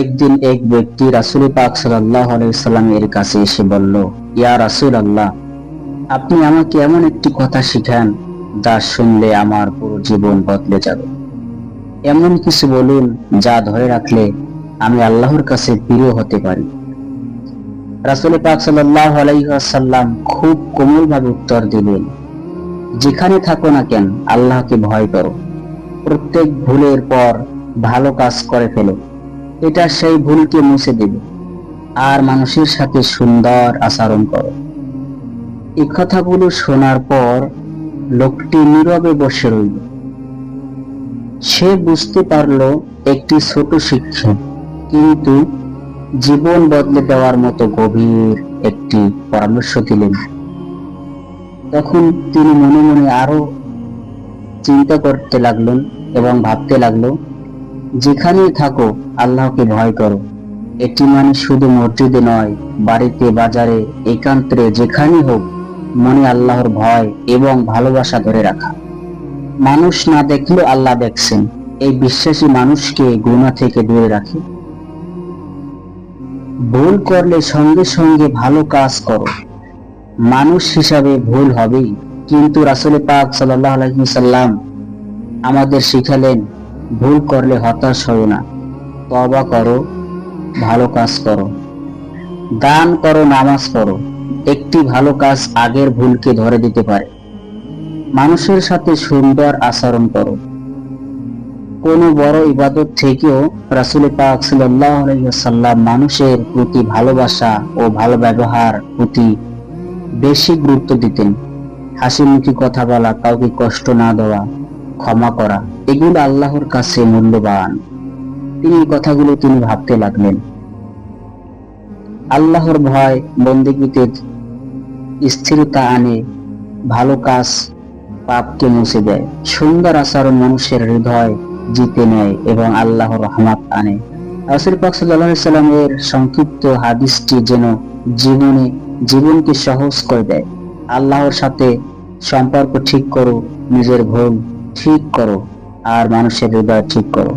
একদিন এক ব্যক্তি রাসুল পাক সাল্লাহ আলাইসাল্লামের কাছে এসে বলল, ইয়া রাসুল আল্লাহ আপনি আমাকে এমন একটি কথা শিখান যা শুনলে আমার পুরো জীবন বদলে যাবে। এমন কিছু বলুন যা ধরে রাখলে আমি আল্লাহর কাছে প্রিয় হতে পারি। রাসুল পাক সাল্লাহ আলাইসাল্লাম খুব কোমল ভাবে উত্তর দিলেন, যেখানে থাকো না কেন, আল্লাহকে ভয় করো। প্রত্যেক ভুলের পর ভালো কাজ করে ফেলো। এটা সেই ভুলকে মুছে দেবে। আর মানুষের সাথে সুন্দর আচরণ করো। এই কথাগুলো শোনার পর লোকটি নীরবে বসে রইল। সে বুঝতে পারল একটি ছোট শিক্ষা, কিন্তু জীবন বদলে দেওয়ার মতো গভীর একটি পরামর্শ দিলেন তখন তিনি মনে মনে আরও চিন্তা করতে লাগলেন এবং ভাবতে লাগল যেখানেই থাকো, আল্লাহকে ভয় করো। এটি মানে শুধু মসজিদে নয়, বাড়িতে, বাজারে একান্তরে যেখানেই হোক, মনে আল্লাহর ভয় এবং ভালোবাসা ধরে রাখা। মানুষ না দেখলেও আল্লাহ দেখছেন। এই বিশ্বাসী মানুষকে গুণা থেকে দূরে রাখে। ভুল করলে সঙ্গে সঙ্গে ভালো কাজ করো। মানুষ হিসাবে ভুল হবেই। কিন্তু রাসুল পাক সাল্লাহ আলহিসাল্লাম আমাদের শিখালেন ভুল করলে হতাশ হও না। তবা করো, ভালো কাজ করো। দান করো, নামাজ পড়ো। একটি ভালো কাজ আগের ভুলকে ধরে দিতে পারে। মানুষের সাথে সুন্দর আচরণ করো। কোন বড় ইবাদত থেকেও রাসুল পাক সাল্লাম মানুষের প্রতি ভালোবাসা ও ভালো ব্যবহার প্রতি বেশি গুরুত্ব দিতেন। হাসি মুখী কথা বলা, কাউকে কষ্ট না দেওয়া। ক্ষমা করা, এগুলো আল্লাহর কাছে মূল্যবান। তিনি কথাগুলো তিনি ভাবতে লাগলেন। আল্লাহর ভয় বন্দিগীতে স্থিরতা আনে, ভালো কাজ পাপকে মুছে দেয়। সুন্দর আচরণ মানুষের হৃদয় জিতে নেয় এবং আল্লাহর রহমত আনে। রাসুল পাক সাল্লামের সংক্ষিপ্ত হাদিসটি যেন জীবনে, জীবনকে সহজ করে দেয়। আল্লাহর সাথে সম্পর্ক ঠিক করো, নিজের ভুল ঠিক করো আর মানুষের হৃদয় ঠিক করো।